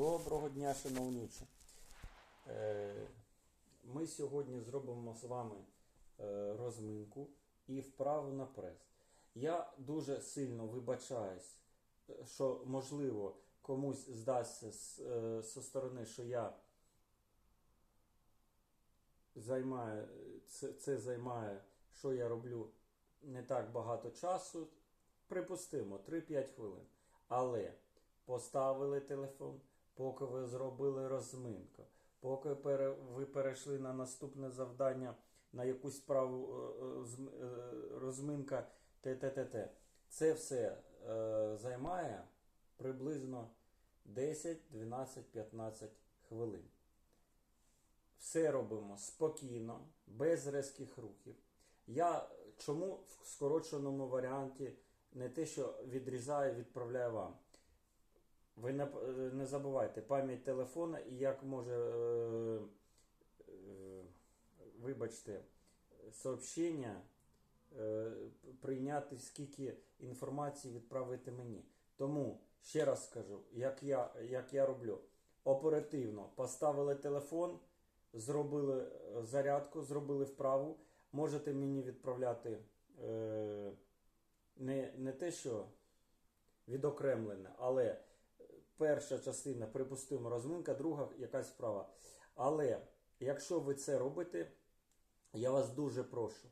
Доброго дня, шановнічі. Е, Ми сьогодні зробимо з вами е, розминку і вправу на прес. Я дуже сильно вибачаюсь, що можливо комусь здасться з, е, зі сторони, що я займаю, це займає, що я роблю не так багато часу. Припустимо, 3-5 хвилин. Але поставили телефон, поки ви зробили розминку, поки ви перейшли на наступне завдання, на якусь справу е, е, е, розминка т-т-т-т. Це все займає приблизно 10, 12, 15 хвилин. Все робимо спокійно, без різких рухів. Я чому в скороченому варіанті не те, що відрізаю, відправляю вам. Ви не, не забувайте пам'ять телефона і як може, е, е, вибачте, сообщення е, прийняти, скільки інформації відправити мені. Тому ще раз скажу, як я, як я роблю. Оперативно поставили телефон, зробили е, зарядку, зробили вправу. Можете мені відправляти е, не, не те, що відокремлене, але перша частина, припустимо, розминка, друга якась вправа. Але якщо ви це робите, я вас дуже прошу.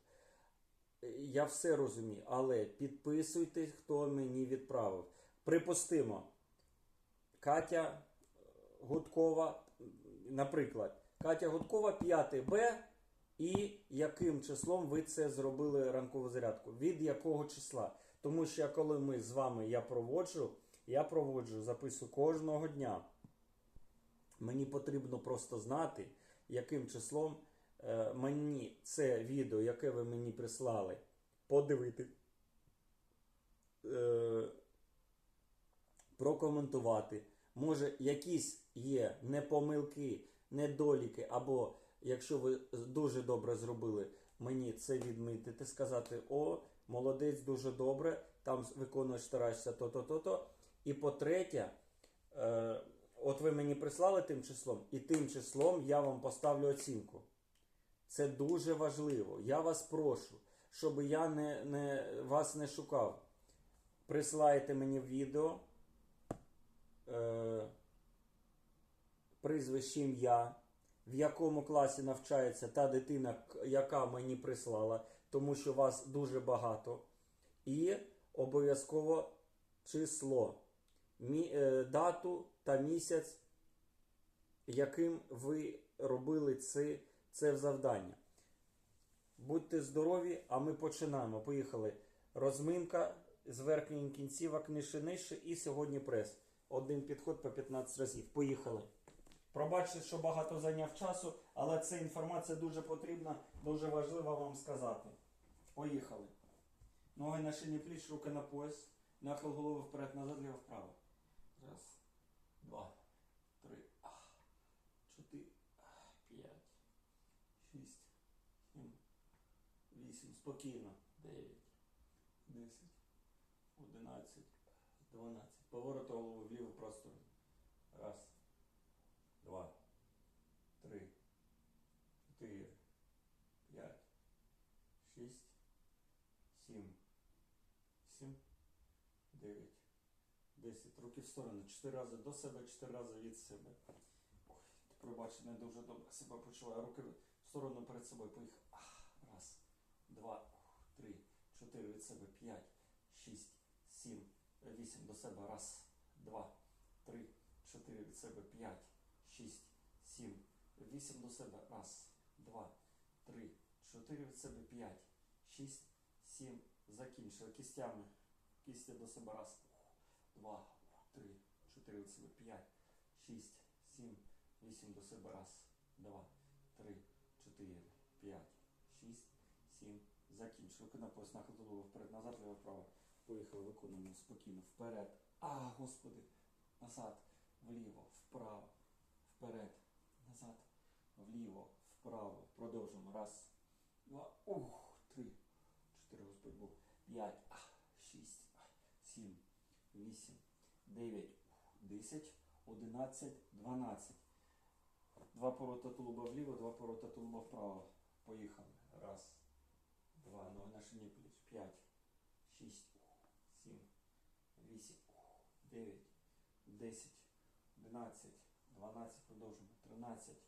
Я все розумію, але підписуйтесь, хто мені відправив. Припустимо, Катя Гудкова, наприклад, Катя Гудкова 5 Б. І яким числом ви це зробили ранкову зарядку? Від якого числа? Тому що коли ми з вами я проводжу, я проводжу запису кожного дня. Мені потрібно просто знати, яким числом е, мені це відео, яке ви мені прислали, подивити, е, прокоментувати. Може, якісь є непомилки, недоліки, або якщо ви дуже добре зробили, мені це відмітити, сказати: о, молодець, дуже добре, там виконуєш, стараєшся то-то, то-то. І по-третє, е, от ви мені прислали тим числом, і тим числом я вам поставлю оцінку. Це дуже важливо. Я вас прошу, щоб я не, не, вас не шукав. Присилаєте мені відео, е, прізвище ім'я, в якому класі навчається та дитина, яка мені прислала, тому що вас дуже багато. І обов'язково число, дату та місяць, яким ви робили це, це завдання. Будьте здорові, а ми починаємо. Поїхали. Розминка з верхніх кінцівок нижче нижче і сьогодні прес. Один підход по 15 разів. Поїхали. Пробачте, що багато зайняв часу, але ця інформація дуже потрібна, дуже важлива вам сказати. Поїхали. Ноги на шині пліч, руки на пояс. Нахил голови вперед, назад, ліво вправо. Раз, два, три, чотири, п'ять, шість, сім, вісім. Спокійно. Дев'ять, десять, одинадцять, дванадцять. Поворот голови вліво простору. Раз, 10 років в сторону, чотири рази до себе, чотири рази від себе. Ой, ти не дуже добре себе почуваю. Руки в сторону перед собою. Поїхав. Раз, два, три, чотири від себе, п'ять, шість, сім, вісім до себе. Раз, два, три, чотири від себе, п'ять, шість, сім, вісім до себе. Раз, два, три, чотири від себе, п'ять, шість, сім. Закінчили. Кістями. Кістя до себе. Раз два, три, чотири від себе, п'ять, шість, сім, вісім до себе. Раз, два, три, чотири, п'ять, шість, сім. Закінчили. Руки на пояс, нахил голови вперед, назад, ліво, вправо. Поїхали, виконуємо спокійно. Вперед. А, господи. Назад, вліво, вправо, вперед, назад, вліво, вправо. Продовжуємо. Раз, два, ух, три, чотири, господи Бог, п'ять, а, шість, а, сім, вісім, дев'ять, ух, десять, 11, 12. Два поворота тулуба вліво, два поворота тулуба вправо. Поїхали. Раз, два, ноги на шині пліч. П'ять, шість, сім, вісім, дев'ять, десять, одинадцять, дванадцять, продовжуємо. Тринадцять,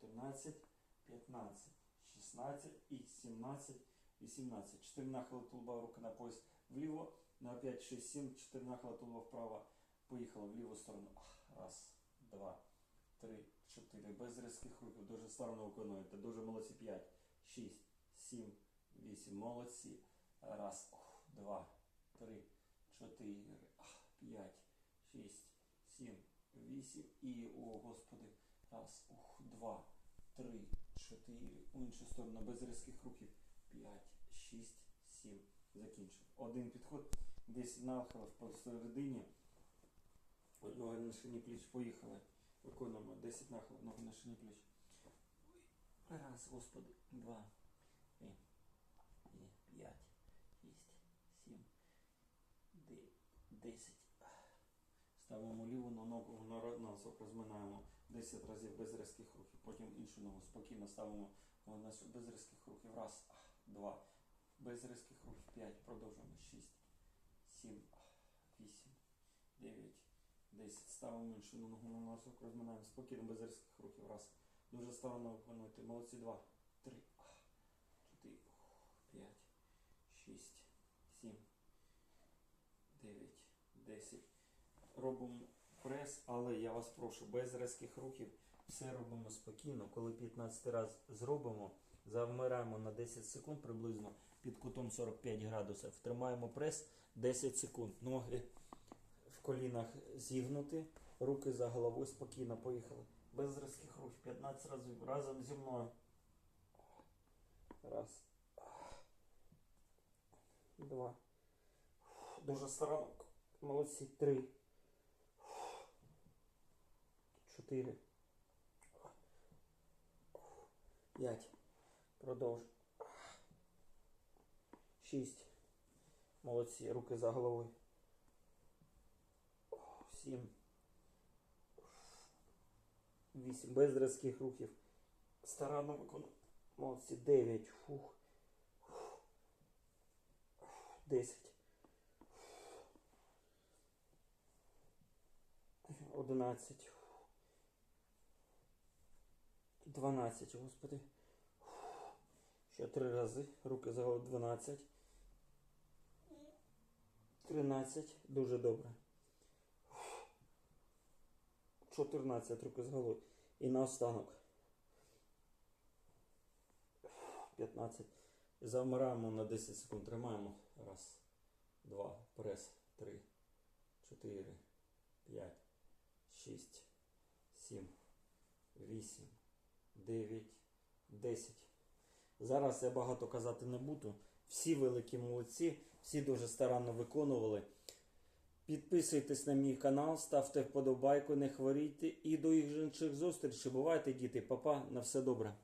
чотирнадцять, п'ятнадцять, шістнадцять і сімнадцять, вісімнадцять. Чотири нахили тулуба, руки на пояс вліво. На 5, 6, 7, 4 нахила тулуба вправо. Поїхали в ліву сторону. Раз, два, три, чотири. Без різких рухів. Дуже старанно виконуєте. Дуже молодці. П'ять, шість, сім, вісім. Молодці. Раз, два, три, чотири, п'ять, шість, сім, вісім. І, о, господи. Раз, ух, два, три, чотири. У іншу сторону. Без різких рухів. П'ять, шість, сім. Закінчив. Один підход. Десь нахилив посередині. Ноги на шині пліч. Поїхали. Виконуємо 10 нахилів, ноги на шині пліч. Раз, господи. Два. Три. П'ять. Шість. Сім. Десять. Ставимо ліву на ногу на носок, розминаємо 10 разів без різких рухів. Потім іншу ногу спокійно ставимо без різких рухів. Раз, два. Без різких рухів. П'ять. Продовжуємо. Шість. 7, 8, 9, 10. Ставимо іншу ногу на носок, розминаємо спокійно, без різких рухів. Раз. Дуже старанно виконуйте. Молодці. Два, три, чотири, п'ять, шість, сім, дев'ять, десять. Робимо прес, але я вас прошу, без різких рухів. Все робимо спокійно. Коли 15 раз зробимо, завмираємо на 10 секунд приблизно під кутом 45 градусів. Тримаємо прес 10 секунд. Ноги в колінах зігнуті, руки за головою спокійно поїхали. Без різких рухів. 15 разів разом зі мною. Раз. Два. Дуже старанно. Молодці. Три. Чотири. П'ять. Продовж. Шість. Молодці. Руки за головою. Сім. Вісім. Без різких рухів. Старанно виконуємо. Молодці. Дев'ять. Фух. Десять. Одинадцять. Дванадцять, господи. Ще три рази. Руки за голову. Дванадцять. Тринадцять. Дуже добре. 14 руки з голови. І наостанок. 15. Замираємо на 10 секунд. Тримаємо. Раз, два, прес. Три, чотири, п'ять, шість, сім, вісім, дев'ять, десять. Зараз я багато казати не буду. Всі великі молодці, всі дуже старанно виконували. Підписуйтесь на мій канал, ставте вподобайку, не хворійте і до інших зустрічей. Бувайте, діти, папа, на все добре.